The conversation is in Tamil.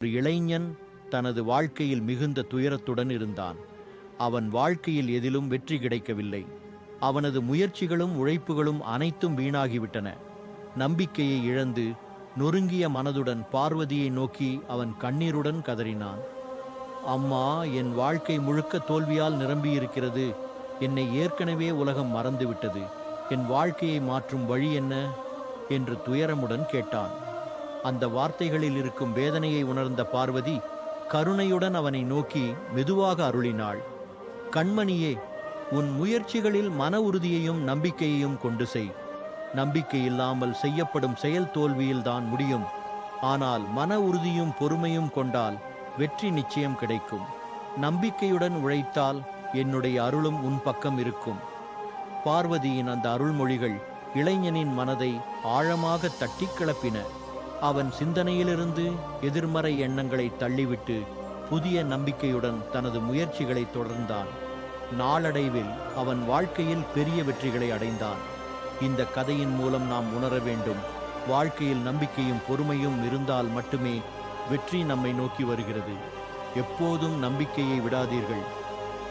ஒரு இளைஞன் தனது வாழ்க்கையில் மிகுந்த துயரத்துடன் இருந்தான். அவன் வாழ்க்கையில் எதிலும் வெற்றி கிடைக்கவில்லை. அவனது முயற்சிகளும் உழைப்புகளும் அனைத்தும் வீணாகிவிட்டன. நம்பிக்கையை இழந்து நொறுங்கிய மனதுடன் பார்வதியை நோக்கி அவன் கண்ணீருடன் கதறினான். அம்மா என் வாழ்க்கை முழுக்க தோல்வியால் நிரம்பியிருக்கிறது. என்னை ஏற்கனவே உலகம் மறந்துவிட்டது. என் வாழ்க்கையை மாற்றும் வழி என்ன? என்று துயரமுடன் கேட்டான். அந்த வார்த்தைகளில் இருக்கும் வேதனையை உணர்ந்த பார்வதி கருணையுடன் அவனை நோக்கி மெதுவாக அருளினாள். கண்மணியே உன் முயற்சிகளில் மன உறுதியையும் நம்பிக்கையையும் கொண்டு செய். நம்பிக்கை இல்லாமல் செய்யப்படும் செயல் தோல்வியில்தான் முடியும். ஆனால் மன உறுதியும் பொறுமையும் கொண்டால் வெற்றி நிச்சயம் கிடைக்கும். நம்பிக்கையுடன் உழைத்தால் என்னுடைய அருளும் உன் பக்கம் இருக்கும். பார்வதியின் அந்த அருள்மொழிகள் இளைஞனின் மனதை ஆழமாக தட்டிக் கிளப்பின அவன் சிந்தனையிலிருந்து எதிர்மறை எண்ணங்களை தள்ளிவிட்டு புதிய நம்பிக்கையுடன் தனது முயற்சிகளை தொடர்ந்தான். நாளடைவில் அவன் வாழ்க்கையில் பெரிய வெற்றிகளை அடைந்தான். இந்த கதையின் மூலம் நாம் உணர வேண்டும் வாழ்க்கையில் நம்பிக்கையும் பொறுமையும் இருந்தால் மட்டுமே வெற்றி நம்மை நோக்கி வருகிறது. எப்போதும் நம்பிக்கையை விடாதீர்கள்.